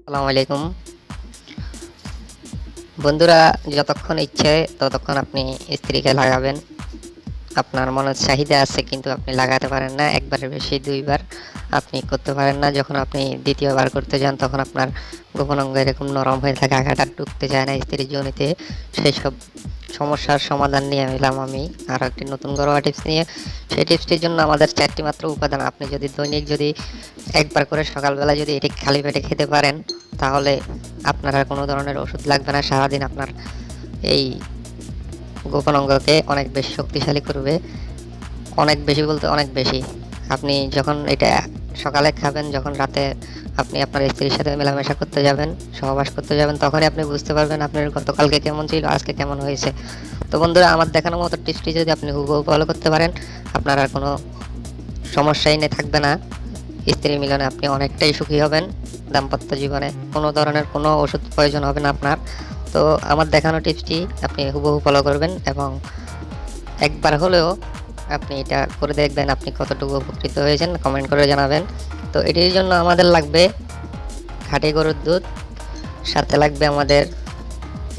আসসালামু আলাইকুম বন্ধুরা যতক্ষণ ইচ্ছে ততক্ষণ আপনি স্ত্রীকে লাগাবেন। আপনার মনের চাহিদা আছে কিন্তু আপনি লাগাতে পারেন না, একবারের বেশি, দুইবার। আপনি করতে পারেন না, যখন আপনি দ্বিতীয়বার করতে যান, তখন আপনার গোপন অঙ্গ এরকম নরম হয়ে থাকে আঘাটা ঢুকতে চায় না, স্ত্রীর জনিতে সেই সব সমস্যার সমাধান নিয়ে এলাম আমি। আর একটি নতুন ঘরোয়া টিপস নিয়ে, সেই টিপসটির জন্য আমাদের চারটি মাত্র উপাদান। আপনি যদি দৈনিক যদি একবার করে সকালবেলা যদি এটি খালি পেটে খেতে পারেন, তাহলে আপনার আর কোনো ধরনের ওষুধ লাগবে না, সারাদিন আপনার এই গোপন অঙ্গকে অনেক বেশি শক্তিশালী করবে। অনেক বেশি বলতে অনেক বেশি। আপনি যখন এটা সকালে খাবেন, যখন রাতে আপনি আপনার স্ত্রীর সাথে মেলামেশা করতে যাবেন, সহবাস করতে যাবেন, তখনই আপনি বুঝতে পারবেন আপনার গতকালকে কেমন ছিল, আজকে কেমন হয়েছে। তো বন্ধুরা, আমার দেখানো মতো টিপসটি যদি আপনি হুবহু ফলো করতে পারেন, আপনার আর কোনো সমস্যাই নেই থাকবে না। স্ত্রী মিলনে আপনি অনেকটাই সুখী হবেন। দাম্পত্য জীবনে কোনো ধরনের কোনো ওষুধ প্রয়োজন হবে না আপনার। তো আমার দেখানো টিপসটি আপনি হুবহু ফলো করবেন এবং একবার হলেও আপনি এটা করে দেখবেন আপনি কতটুকু উপকৃত হয়েছেন কমেন্ট করে জানাবেন। তো এটির জন্য আমাদের লাগবে খাঁটি গরুর দুধ, সাথে লাগবে আমাদের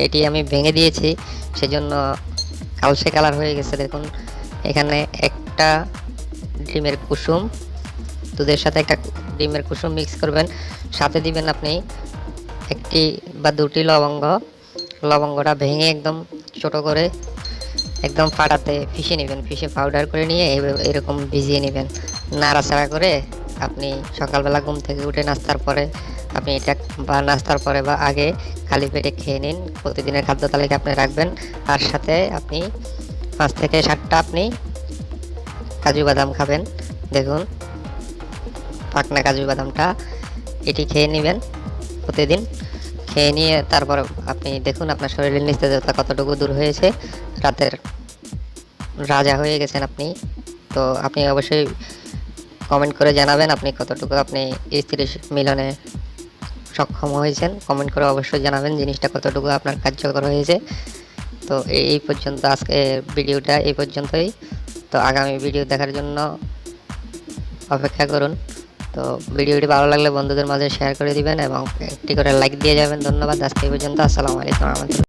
এটি আমি ভেঙে দিয়েছি, সেজন্য কালসে কালার হয়ে গেছে, দেখুন। এখানে একটা ডিমের কুসুম, দুধের সাথে একটা ডিমের কুসুম মিক্স করবেন। সাথে দিবেন আপনি একটি বা দুটি লবঙ্গ লবঙ্গটা ভেঙে একদম ছোট করে একদম ফাটাতে ফিশে নেবেন ফিশে পাউডার করে নিয়ে এরকম ভিজিয়ে নেবেন। নাড়াচাড়া করে আপনি সকালবেলা ঘুম থেকে উঠে নাস্তার পরে আপনি এটা বা নাস্তার পরে বা আগে খালি পেটে খেয়ে নিন, প্রতিদিনের খাদ্য তালিকা আপনি রাখবেন। তার সাথে আপনি পাঁচ থেকে সাতটা আপনি কাজু বাদাম খাবেন। দেখুন, পাকনা কাজু বাদামটা এটি খেয়ে নেবেন প্রতিদিন। খেয়ে নিয়ে তারপর আপনি দেখুন আপনার শরীরের নিস্তেজতা কতটুকু দূর হয়েছে। রাতের রাজা হয়ে গেছেন আপনি। তো আপনি অবশ্যই কমেন্ট করে জানাবেন আপনি কতটুকু আপনি স্ত্রী মিলনে সক্ষম হয়েছেন। কমেন্ট করে অবশ্যই জানাবেন জিনিসটা কতটুকু আপনার কার্যকর হয়েছে। তো এই পর্যন্ত আজকে ভিডিওটা এই পর্যন্তই। তো আগামী ভিডিও দেখার জন্য অপেক্ষা করুন। তো ভিডিওটি ভালো লাগলে বন্ধুদের মাঝে শেয়ার করে দিবেন এবং একটি করে লাইক দিয়ে যাবেন। ধন্যবাদ। আজকে পর্যন্ত। আসসালামু আলাইকুম।